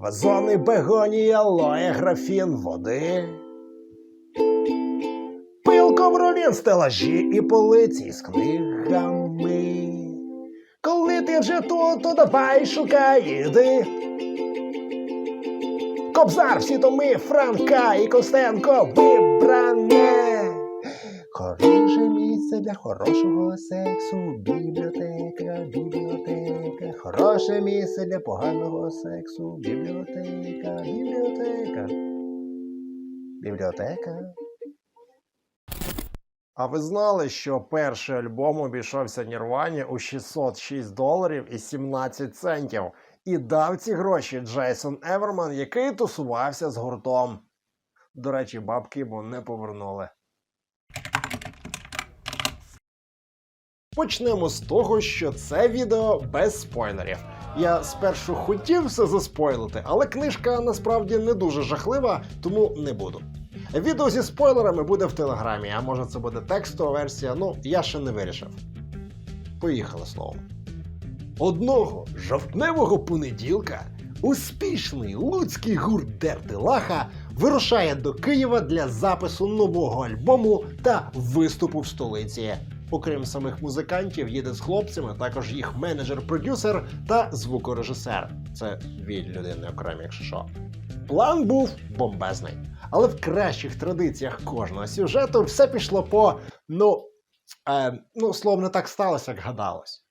Вазони, бегонії, алоє, графін, води. Пил, ковровін, стелажі і полиці з книгами. Коли ти вже тут, то давай шукай іди. Кобзар, всі томи, Франка і Костенко вибране. Хороше місце для хорошого сексу. Бібліотека, бібліотека. Хороше місце для поганого сексу. Бібліотека, бібліотека. Бібліотека. А ви знали, що перший альбом обійшовся Нірвані у 606 доларів і 17 центів? І дав ці гроші Джейсон Еверман, який тусувався з гуртом. До речі, бабки йому не повернули. Почнемо з того, що це відео без спойлерів. Я спершу хотів все заспойлити, але книжка насправді не дуже жахлива, тому не буду. Відео зі спойлерами буде в телеграмі, а може це буде текстова версія, ну я ще не вирішив. Поїхали словом. Одного жовтневого понеділка успішний луцький гурт Дертилаха вирушає до Києва для запису нового альбому та виступу в столиці. Окрім самих музикантів, їде з хлопцями також їх менеджер-продюсер та звукорежисер. Це дві людини окремі, якщо що. План був бомбезний, але в кращих традиціях кожного сюжету все пішло по ну, е, ну словно так сталося, як гадалось.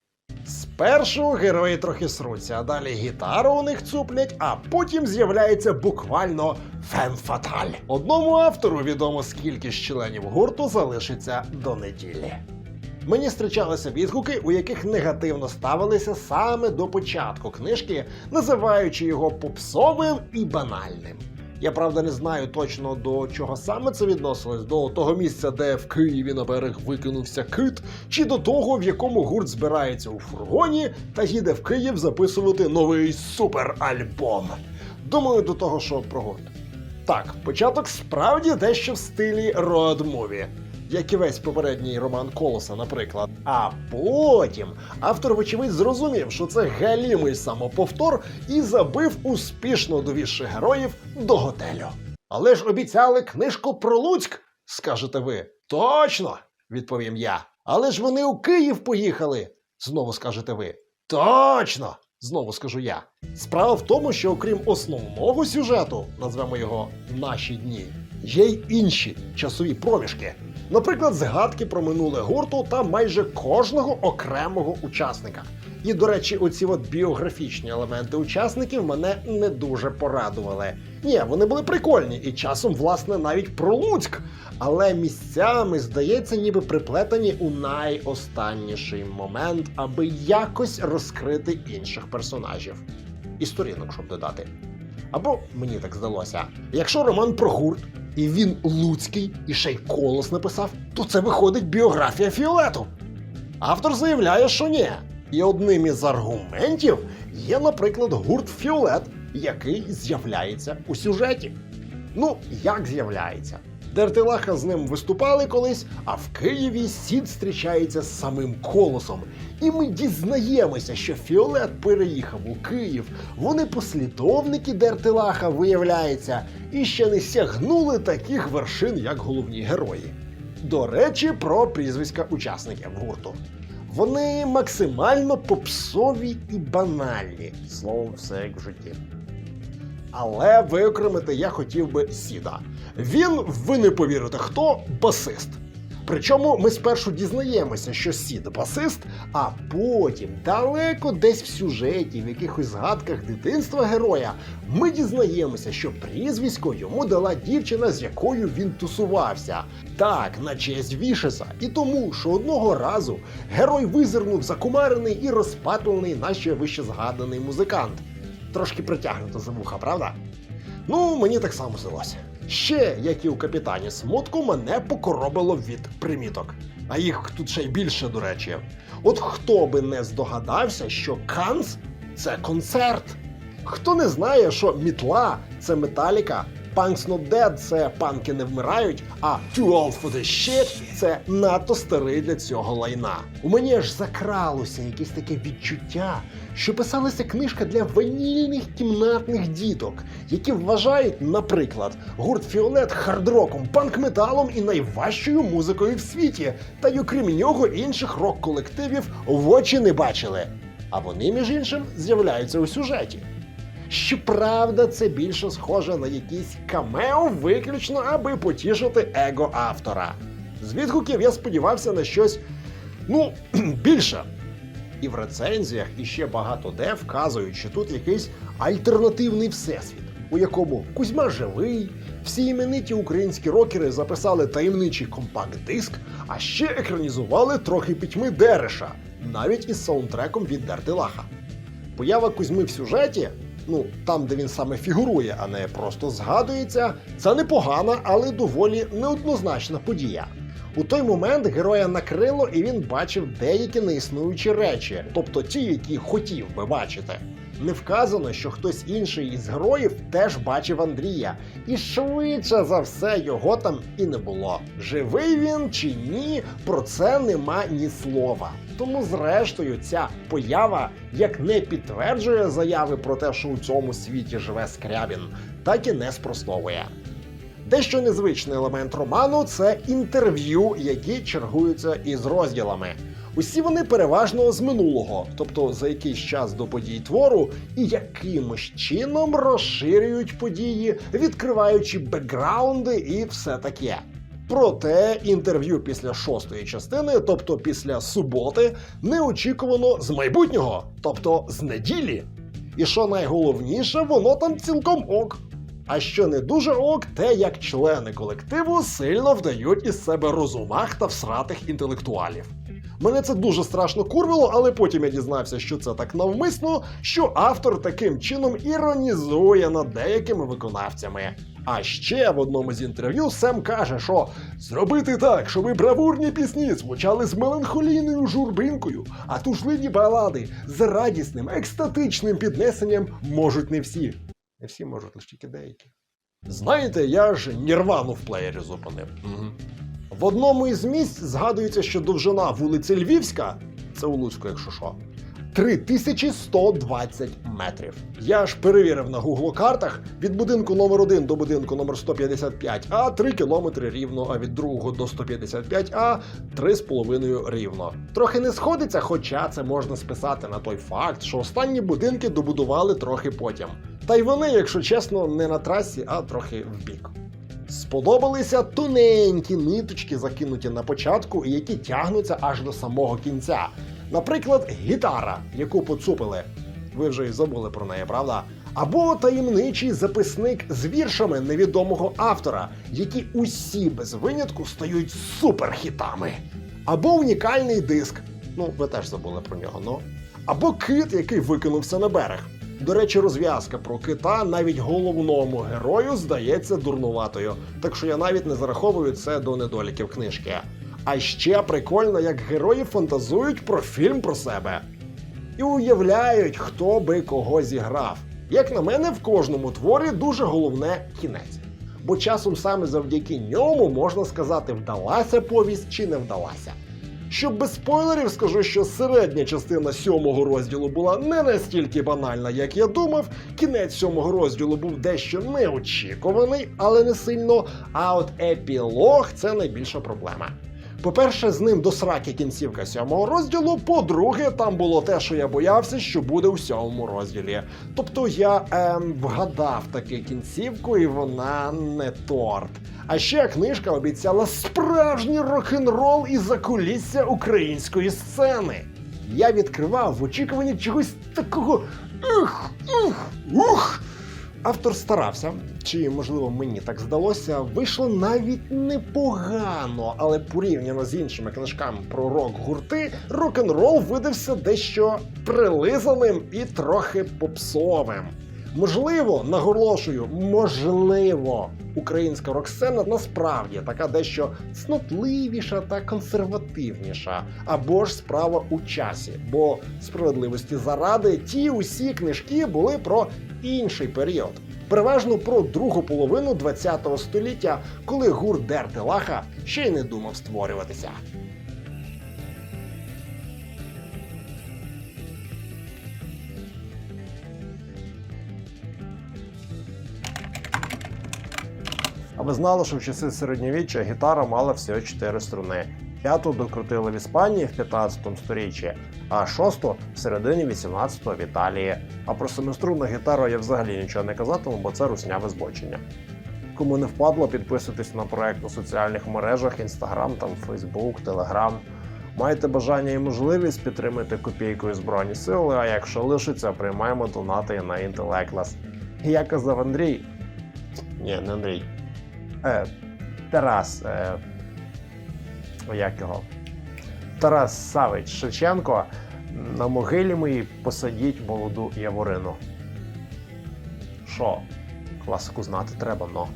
Спершу герої трохи сруться, а далі гітару у них цуплять, а потім з'являється буквально фем-фаталь. Одному автору відомо, скільки з членів гурту залишиться до неділі. Мені зустрічалися відгуки, у яких негативно ставилися саме до початку книжки, називаючи його попсовим і банальним. Я правда не знаю точно до чого саме це відносилось, до того місця, де в Києві на берег викинувся кит, чи до того, в якому гурт збирається у фургоні та їде в Київ записувати новий суперальбом. Думаю, до того, що про гурт. Так, початок справді дещо в стилі роад-муві, як і весь попередній роман Колоса, наприклад. А потім автор, вочевидь, зрозумів, що це галімий самоповтор і забив успішно довівши героїв до готелю. Але ж обіцяли книжку про Луцьк, скажете ви. Точно, відповім я. Але ж вони у Київ поїхали, знову скажете ви. Точно! Знову скажу я. Справа в тому, що окрім основного сюжету, назвемо його наші дні, є й інші часові проміжки. Наприклад, згадки про минуле гурту та майже кожного окремого учасника. І, до речі, оці от біографічні елементи учасників мене не дуже порадували. Ні, вони були прикольні і часом, власне, навіть про Луцьк. Але місцями, здається, ніби приплетені у найостанніший момент, аби якось розкрити інших персонажів. І сторінок, щоб додати. Або мені так здалося. Якщо роман про гурт, і він луцький, і ще й колос написав, то це виходить біографія Фіолету. Автор заявляє, що ні. І одним із аргументів є, наприклад, гурт Фіолет, який з'являється у сюжеті. Ну, як з'являється? Дертилаха з ним виступали колись, а в Києві Сід зустрічається з самим колосом. І ми дізнаємося, що Фіолет переїхав у Київ. Вони послідовники Дертилаха, виявляється, і ще не сягнули таких вершин, як головні герої. До речі, про прізвиська учасників гурту. Вони максимально попсові і банальні. Словом, все як в житті. Але виокремити я хотів би Сіда. Він, ви не повірите, хто басист. Причому ми спершу дізнаємося, що Сід басист, а потім, далеко десь в сюжеті, в якихось згадках дитинства героя, ми дізнаємося, що прізвисько йому дала дівчина, з якою він тусувався. Так, на честь Вішеса. І тому, що одного разу герой визирнув закумарений і розпатлений, наче вище згаданий музикант. Трошки притягнуто за вуха, правда? Ну, мені так само здалося. Ще, як і у капітані смутку, мене покоробило від приміток. А їх тут ще й більше, до речі. От хто би не здогадався, що Канц це концерт. Хто не знає, що мітла це металіка, Punks Not Dead – це панки не вмирають, а Too Old for the Shit – це надто старий для цього лайна. У мені аж закралося якесь таке відчуття, що писалася книжка для ванільних кімнатних діток, які вважають, наприклад, гурт Фіолет хардроком, панк-металом і найважчою музикою в світі, та й окрім нього інших рок-колективів в очі не бачили. А вони, між іншим, з'являються у сюжеті. Щоправда, це більше схоже на якісь камео, виключно аби потішити его автора. З відгуків я сподівався на щось, ну, більше. І в рецензіях іще багато де вказують, що тут якийсь альтернативний всесвіт, у якому Кузьма живий, всі імениті українські рокери записали таємничий компакт-диск, а ще екранізували трохи пітьми Дереша, навіть із саундтреком від Дертилаха. Поява Кузьми в сюжеті, ну там, де він саме фігурує, а не просто згадується, це непогана, але доволі неоднозначна подія. У той момент героя накрило, і він бачив деякі неіснуючі речі, тобто ті, які хотів би бачити. Не вказано, що хтось інший із героїв теж бачив Андрія, і швидше за все його там і не було. Живий він чи ні, про це нема ні слова. Тому, зрештою, ця поява як не підтверджує заяви про те, що у цьому світі живе Скрябін, так і не спростовує. Дещо незвичний елемент роману це інтерв'ю, які чергуються із розділами. Усі вони переважно з минулого, тобто за якийсь час до подій твору, і якимось чином розширюють події, відкриваючи бекграунди і все таке. Проте інтерв'ю після шостої частини, тобто після суботи, неочікувано з майбутнього, тобто з неділі. І що найголовніше, воно там цілком ок. А що не дуже ок, те як члени колективу сильно вдають із себе розумах та всратих інтелектуалів. Мене це дуже страшно курвило, але потім я дізнався, що це так навмисно, що автор таким чином іронізує над деякими виконавцями. А ще в одному з інтерв'ю Сем каже, що зробити так, щоб бравурні пісні звучали з меланхолійною журбинкою, а тужливі балади з радісним, екстатичним піднесенням можуть не всі. Не всі можуть, лише тільки деякі. Знаєте, я ж нірвану в плеєрі зупинив. Угу. В одному із місць згадується, що довжина вулиці Львівська, це у Луцьку, якщо що, 3120 метрів. Я ж перевірив на гуглокартах від будинку номер 1 до будинку номер 155 а 3 кілометри рівно, а від другого до 155 а 3,5 рівно. Трохи не сходиться, хоча це можна списати на той факт, що останні будинки добудували трохи потім. Та й вони, якщо чесно, не на трасі, а трохи вбік. Сподобалися тоненькі ниточки, закинуті на початку, і які тягнуться аж до самого кінця. Наприклад, гітара, яку поцупили. Ви вже й забули про неї, правда? Або таємничий записник з віршами невідомого автора, які усі без винятку стають суперхітами. Або унікальний диск. Ну, ви теж забули про нього, ну. Або кит, який викинувся на берег. До речі, розв'язка про кита навіть головному герою здається дурнуватою, так що я навіть не зараховую це до недоліків книжки. А ще прикольно, як герої фантазують про фільм про себе і уявляють, хто би кого зіграв. Як на мене, в кожному творі дуже головне кінець. Бо часом саме завдяки ньому можна сказати, вдалася повість чи не вдалася. Щоб без спойлерів скажу, що середня частина сьомого розділу була не настільки банальна, як я думав. Кінець сьомого розділу був дещо неочікуваний, але не сильно. А от епілог це найбільша проблема. По-перше, з ним до сраки кінцівка сьомого розділу. По-друге, там було те, що я боявся, що буде у сьомому розділі. Тобто я ем, вгадав таки кінцівку, і вона не торт. А ще книжка обіцяла справжній рок-н-рол і закулісся української сцени. Я відкривав в очікуванні чогось такого. Ух, ух, ух. Автор старався, чи можливо мені так здалося, вийшло навіть непогано, але порівняно з іншими книжками про рок-гурти, рок-н-рол видався дещо прилизаним і трохи попсовим. Можливо, наголошую, можливо, українська рок-сцена насправді така дещо цнотливіша та консервативніша, або ж справа у часі, бо справедливості заради ті усі книжки були про інший період, переважно про другу половину ХХ століття, коли гурт Дерти Лаха ще й не думав створюватися. А ви знали, що в часи середньовіччя гітара мала всього 4 струни. П'яту докрутили в Іспанії в 15 сторіччі, а шосту в середині 18-го в Італії. А про семиструнну гітару я взагалі нічого не казатиму, бо це русняве збочення. Кому не впадло, підписуйтесь на проект у соціальних мережах Instagram, там Facebook, Telegram. Маєте бажання і можливість підтримати копійкою Збройні Сили, а якщо лишиться, приймаємо донати на інтелеклас. Як казав Андрій. Ні, не Андрій. Е, Тарас. Е, як? Тарас Савич Шевченко. На могилі моїй посадіть молоду яворину. Що? Класику знати треба, но.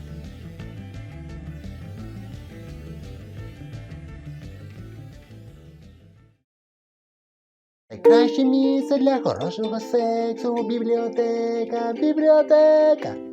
Найкраще місце для хорошого сексу бібліотека, бібліотека.